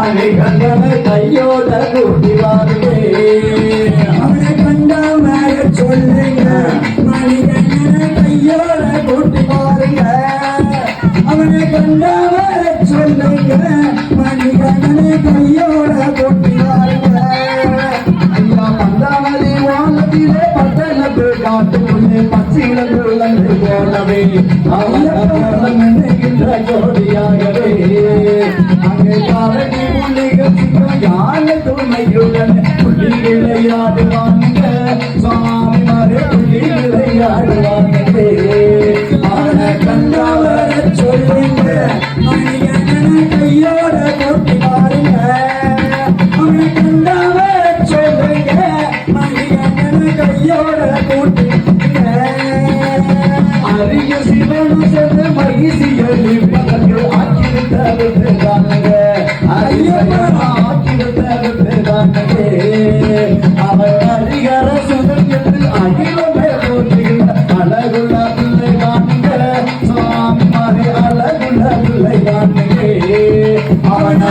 அணிகண்டன கையோட கூட்டி வாருவே அவனை கண்டவரை சொல்லுங்க மணிகண்டனை கையோட கூட்டி பாருங்க அவனை கண்டவரை சொல்லுங்க மணிகண்டனை கையோட கூட்டி பாருங்க ஐயா பந்தாமதி வானத்திலே பட்டணத்து காட்டுக்குள்ளே பச்சிலங்குள்ளங்கு போலவே அவன் அரிய சிவனு சென்று மகிழ்ச்சியலி பதற்கு ஆக்கிவிட்டாங்க ஐயப்பா ஆக்கிவிட்டாங்க அவர் அதிகார சுதன் என்று அகிலமே போற்றுகின்ற அழகுள்ள பிள்ளை தானுங்க சுவாமி மாறி அழகுள்ள பிள்ளை தானுங்க அவன்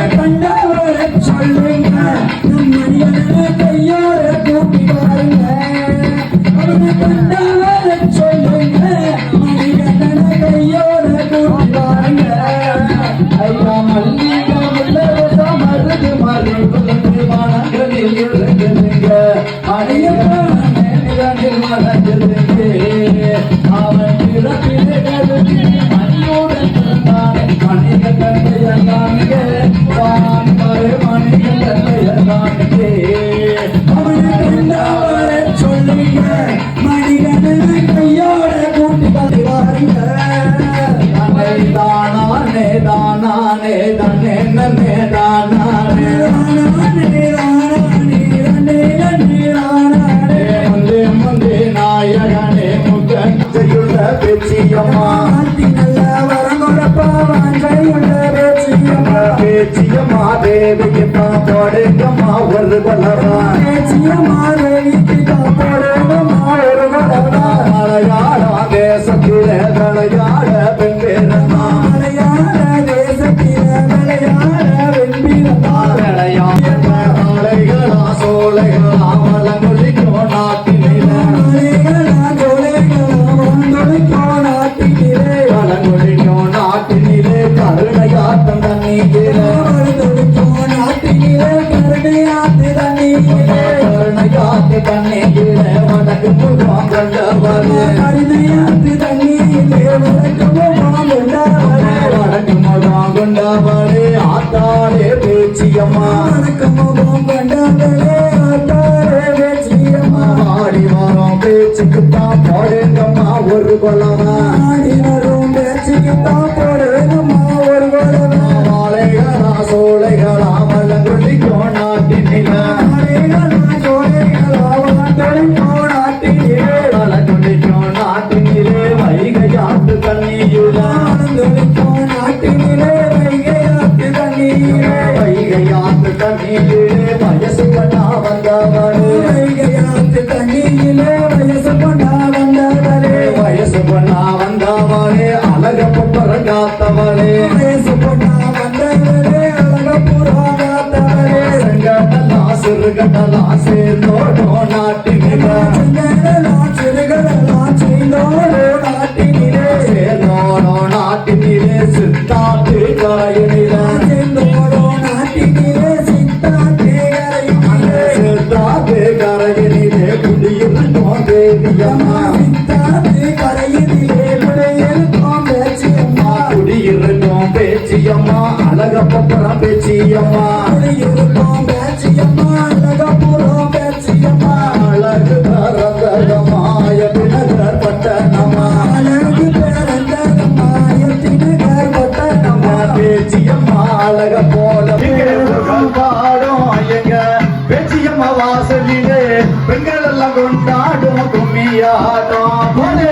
அவன் பிறப்பிலே கருதி மணியோடு பிறந்தானே மனித கண்டையல்லாங்க வான் பேச்சியம்மா தேவிக்கு ஒரு பலரா ஒரு பலவா முகம் கொண்டாவளே ஆத்தாரே பேச்சியம்மா. ஆடி வாரம் பேச்சுக்கு தான் போடுங்கம்மா ஒரு கொள்ளவா வைகையாட்டு தண்ணீரிலே வயசு பண்ணா வந்தவரு வயசு பண்ணா வந்தவரே அழகப்ப பரங்காத்தவரே செங்கடலா சிறுகடலா சேர்ந்தோடோ நாட்டினில சேர்ந்தோடோ நாட்டினிலே சித்தாத்து காயனிலே அழகப்பறம் பேச்சியம்மா அழகு பரந்தமாய பினகர் பட்டணமா நம்ம. பேச்சியம்மா அழக போல பாடும் எங்க பேச்சியம்மா வாசலிலே பெண்கள் எல்லாம் கொண்டாடும் கும்மியாட்டம். போலே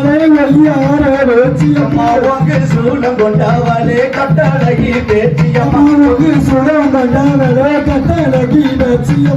அம்மாவுக்கு சோளம் கொண்டவளே வழியார வேச்சியம்மா அம்மா வாங்கு கட்டழகி பேச்சியம்மா